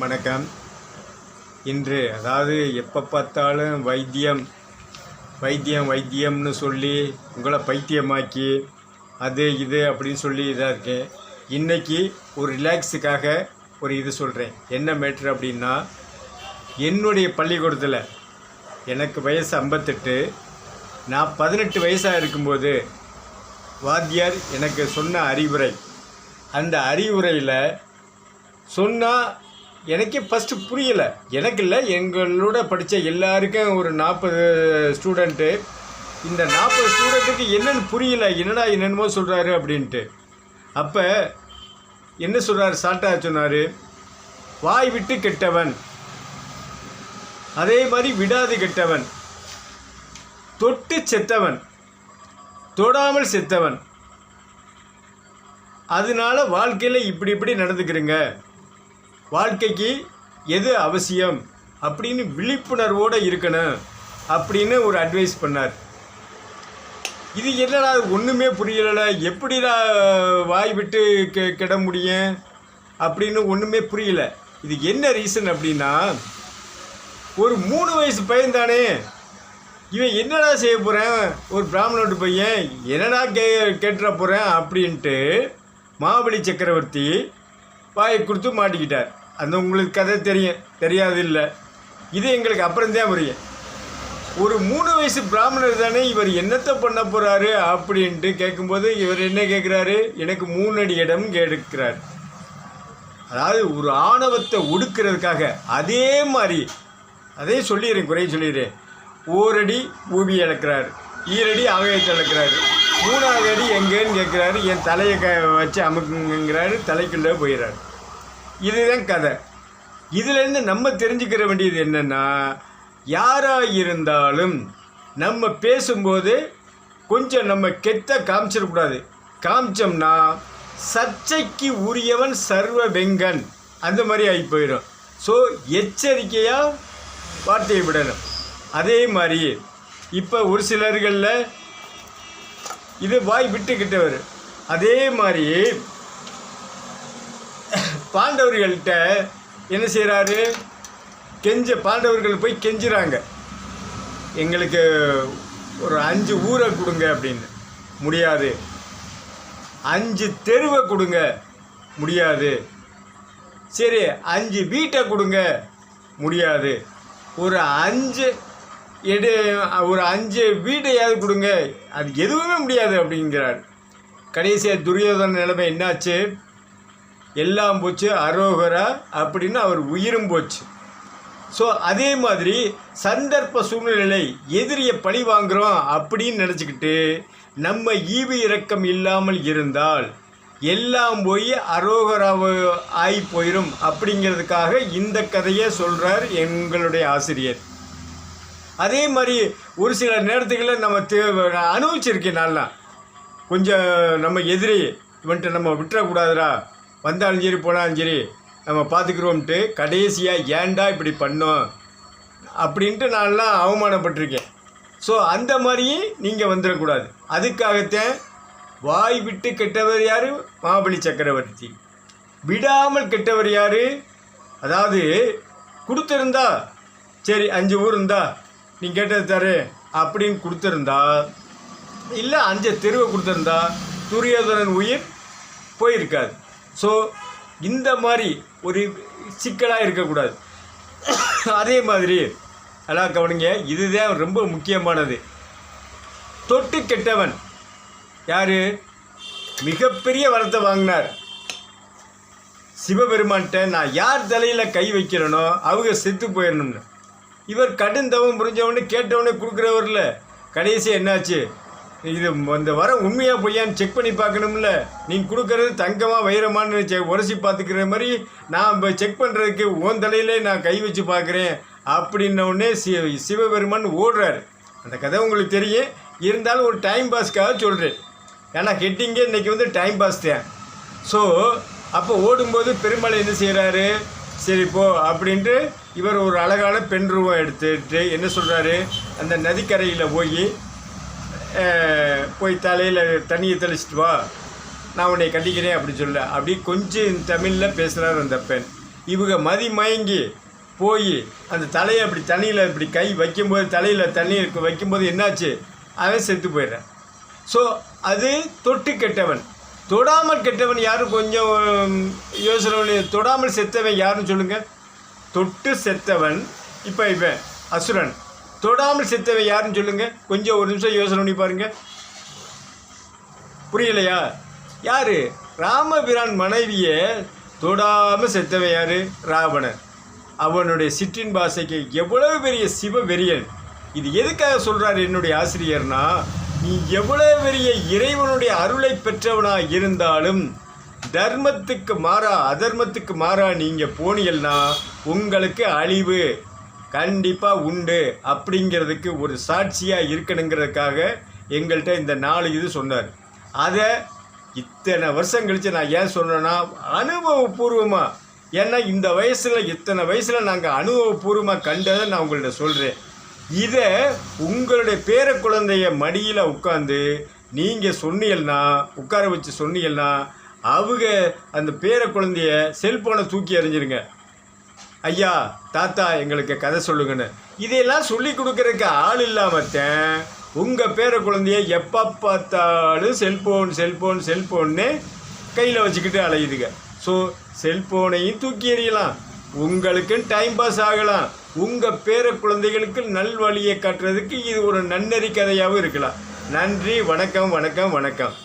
வணக்கம். இன்று அதாவது எப்போ பார்த்தாலும் வைத்தியம் வைத்தியம் வைத்தியம்னு சொல்லி உங்களை பைத்தியமாக்கி அது இது அப்படின்னு சொல்லி இதாக இருக்கேன் இன்னைக்கு ஒரு ரிலாக்ஸுக்காக ஒரு இது சொல்கிறேன் என்ன மேட்ரு அப்படின்னா என்னுடைய பள்ளிக்கூடத்தில் எனக்கு வயசு ஐம்பத்தெட்டு நான் பதினெட்டு வயசாக இருக்கும்போது வாத்தியார் எனக்கு சொன்ன அறிவுரை. அந்த அறிவுரையில் சொன்னால் எனக்கே ஃபஸ்ட்டு புரியலை. எனக்கு இல்லை எங்களோட படித்த எல்லாருக்கும் ஒரு நாற்பது ஸ்டூடெண்ட்டு இந்த நாற்பது ஸ்டூடெண்ட்டுக்கு என்னென்னு புரியல என்னடா என்னென்னமோ சொல்கிறாரு அப்படின்ட்டு. அப்போ என்ன சொல்கிறாரு சாட்டா சொன்னார் வாய் விட்டு கெட்டவன். அதே மாதிரி விடாது கெட்டவன். தொட்டு செத்தவன். தொடாமல் செத்தவன். அதனால வாழ்க்கையில் இப்படி இப்படி நடந்துக்கிறேங்க. வாழ்க்கைக்கு எது அவசியம்? அப்படின்னு விழிப்புணர்வோடு இருக்கணும் அப்படின்னு ஒரு அட்வைஸ் பண்ணார். இது என்னடா ஒன்றுமே புரியலடா எப்படிடா வாய் விட்டு கெ கிட முடியும்? அப்படின்னு ஒன்றுமே புரியல. இது என்ன ரீசன் அப்படின்னா ஒரு மூணு வயசு பையன் தானே இவன் என்னடா செய்ய போகிறேன் ஒரு பிராமணோட்டு பையன் என்னடா கே கேட்டுற போகிறேன் அப்படின்ட்டு மாபலி சக்கரவர்த்தி வாயை கொடுத்து மாட்டிக்கிட்டார். அந்த உங்களுக்கு கதை தெரியும் தெரியாது இல்லை இது எங்களுக்கு அப்புறம்தான் புரியும். ஒரு மூணு வயசு பிராமணர் தானே இவர் என்னத்தை பண்ண போகிறாரு அப்படின்ட்டு கேட்கும்போது இவர் என்ன கேட்குறாரு எனக்கு மூணு அடி இடம் கேட்கிறார் அதாவது ஒரு ஆணவத்தை ஒடுக்கிறதுக்காக அதே மாதிரி அதே சொல்லிடுறேன் குறைய சொல்லிடுறேன். ஓரடி பூமி இழக்கிறார். ஈரடி ஆகாயத்தை இழக்கிறாரு. மூணாவது அடி எங்கேன்னு கேட்குறாரு என் தலையை க வச்சு அமுக்குங்கிறாரு தலைக்குள்ளே போயிடுறாரு. இதுதான் கதை. இதுலேருந்து நம்ம தெரிஞ்சுக்கிற வேண்டியது என்னென்னா யாராக இருந்தாலும் நம்ம பேசும்போது கொஞ்சம் நம்ம கெத்த காமிச்சிடக்கூடாது. காமிச்சோம்னா சர்ச்சைக்கு உரியவன் சர்வ வெங்கன் அந்த மாதிரி ஆகி போயிடும் ஸோ எச்சரிக்கையாக வார்த்தையை விடணும். அதே மாதிரி இப்போ ஒரு சிலர்களில் இது வாய் விட்டுக்கிட்டவர். அதே மாதிரி பாண்டவர்கள்ட்ட என்ன செய்கிறாரு கெஞ்ச பாண்டவர்கள் போய் கெஞ்சுறாங்க. எங்களுக்கு ஒரு அஞ்சு ஊரை கொடுங்க அப்படின்னு. முடியாது. அஞ்சு தெருவை கொடுங்க. முடியாது. சரி அஞ்சு வீட்டை கொடுங்க. முடியாது. ஒரு அஞ்சு எடு ஒரு அஞ்சு வீட்டையாவது கொடுங்க. அது எதுவுமே முடியாது அப்படிங்கிறார். கடைசியாக துரியோதன நிலைமை என்னாச்சு? எல்லாம் போச்சு அரோகரா அப்படின்னு அவர் உயிரும் போச்சு. ஸோ அதே மாதிரி சந்தர்ப்ப சூழ்நிலை எதிரியை பழி வாங்குகிறோம் அப்படின்னு நினச்சிக்கிட்டு நம்ம ஈவு இரக்கம் இல்லாமல் இருந்தால் எல்லாம் போய் அரோகராவ ஆகி போயிடும் அப்படிங்கிறதுக்காக இந்த கதையை சொல்கிறார் எங்களுடைய ஆசிரியர். அதே மாதிரி ஒரு சில நேரத்துகளில் நம்ம தே அனுபவிச்சிருக்கேன் நான்லாம். கொஞ்சம் நம்ம எதிரி இவன்ட்டு நம்ம விட்டுறக்கூடாதுடா. வந்தாலும் சரி போனாலும் சரி நம்ம பார்த்துக்குருவோம்ட்டு கடைசியாக ஏன்டா இப்படி பண்ணோம் அப்படின்ட்டு நான்லாம் அவமானப்பட்டிருக்கேன். ஸோ அந்த மாதிரியும் நீங்கள் வந்துடக்கூடாது. அதுக்காகத்தான் வாய் விட்டு கெட்டவர் யார்? மாபலி சக்கரவர்த்தி. விடாமல் கெட்டவர் யார்? அதாவது கொடுத்துருந்தா சரி அஞ்சு ஊர் இருந்தா நீ கேட்டது தரு அப்படின்னு கொடுத்துருந்தா இல்லை அஞ்சு தெருவை கொடுத்துருந்தா துரியோதனன் உயிர் போயிருக்காது. ஸோ இந்த மாதிரி ஒரு சிக்கலாக இருக்கக்கூடாது. அதே மாதிரி எல்லாம் கவனிங்க இதுதான் ரொம்ப முக்கியமானது. தொட்டு கெட்டவன் யார்? மிகப்பெரிய வரத்தை வாங்கினார். சிவபெருமான்கிட்ட நான் யார் தலையில் கை வைக்கிறேனோ அவங்க செத்து போயிடணும்னு. இவர் கடும் தவம் புரிஞ்சவொடனே கேட்டவொடனே கொடுக்குறவரில். கடைசி என்னாச்சு? இது இந்த வர உண்மையாக பொய்யான்னு செக் பண்ணி பார்க்கணும்ல. நீங்கள் கொடுக்கறது தங்கமாக வைரமான்னு செ உரசி பார்த்துக்கிற மாதிரி நான் இப்போ செக் பண்ணுறதுக்கு ஓன் தலையிலே நான் கை வச்சு பார்க்குறேன். அப்படின்ன சி சிவபெருமான் ஓடுறார். அந்த கதை உங்களுக்கு தெரியும். இருந்தாலும் ஒரு டைம் பாஸ்க்காக சொல்கிறேன் ஏன்னா ஹெட்டிங்கே இன்றைக்கி வந்து டைம் பாஸ் தான். ஸோ அப்போ ஓடும்போது பெருமலை என்ன செய்கிறாரு சரி போ அப்படின்ட்டு இவர் ஒரு அழகான பெண் ரூபம் எடுத்துட்டு என்ன சொல்கிறாரு அந்த நதிக்கரையில் போய் போய் தலையில் தண்ணியை தெளிச்சிட்டு வா. நான் உன்னை கட்டிக்கிறேன் அப்படின்னு சொல்ல. அப்படி கொஞ்சம் தமிழில் பேசுகிறார் அந்த பெண். இவங்க மதி மயங்கி போய் அந்த தலையை அப்படி தண்ணியில் இப்படி கை வைக்கும்போது தலையில் தண்ணி இருக்கு வைக்கும்போது என்னாச்சு? அவன் செத்து போயிடுறான். ஸோ அது தொட்டு கெட்டவன். தொடாமல் கெட்டவன் யாரும் கொஞ்சம் யோசனை பண்ணி தொடாமல் செத்தவன் யாருன்னு சொல்லுங்கள் தொட்டு செத்தவன் இப்போ இவன் அசுரன். தொடாமல் செத்தவை யாருன்னு சொல்லுங்கள் கொஞ்சம் ஒரு நிமிஷம் யோசனை பண்ணி பாருங்கள் புரியலையா? யார்? ராமபிரான் மனைவியை தொடாமல் செத்தவை யார்? ராவணன். அவனுடைய சிற்றின் பாசைக்கு எவ்வளவு பெரிய சிவ வெறியன் இது எதுக்காக சொல்கிறார் என்னுடைய ஆசிரியர்னா நீ எவ்வளவு பெரிய இறைவனுடைய அருளை பெற்றவனாக இருந்தாலும் தர்மத்துக்கு மாறா அதர்மத்துக்கு மாறா நீங்கள் போனீங்கன்னா உங்களுக்கு அழிவு. கண்டிப்பாக உண்டு அப்படிங்கிறதுக்கு ஒரு சாட்சியாக இருக்கணுங்கிறதுக்காக எங்கள்கிட்ட இந்த நாலு இது சொன்னார். அதை இத்தனை வருஷம் கழித்து நான் ஏன் சொன்னேன்னா அனுபவபூர்வமாக ஏன்னா இந்த வயசில் இத்தனை வயசில் நாங்கள் அனுபவபூர்வமாக கண்டதை நான் உங்கள்கிட்ட சொல்கிறேன் இதை உங்களுடைய பேர குழந்தைய மடியில் உட்காந்து நீங்கள் சொன்னீங்கன்னா உட்கார வச்சு சொன்னீங்கன்னா அவங்க அந்த பேர குழந்தைய செல்ஃபோனை தூக்கி எறிஞ்சிருங்க. ஐயா தாத்தா எங்களுக்கு கதை சொல்லுங்கன்னு. இதையெல்லாம் சொல்லி கொடுக்குறக்கு ஆள் இல்லாமத்தேன் உங்கள் பேர குழந்தைய எப்போ பார்த்தாலும் செல்ஃபோன் செல்ஃபோன் செல்ஃபோன்னு கையில் வச்சுக்கிட்டு அலையுதுங்க. ஸோ செல்ஃபோனையும் தூக்கி எறியலாம். உங்களுக்குன்னு டைம் பாஸ் ஆகலாம். உங்கள் பேர குழந்தைகளுக்கு நல்வழியை காட்டுறதுக்கு இது ஒரு நன்னறி கதையாகவும் இருக்கலாம். நன்றி வணக்கம் வணக்கம் வணக்கம்.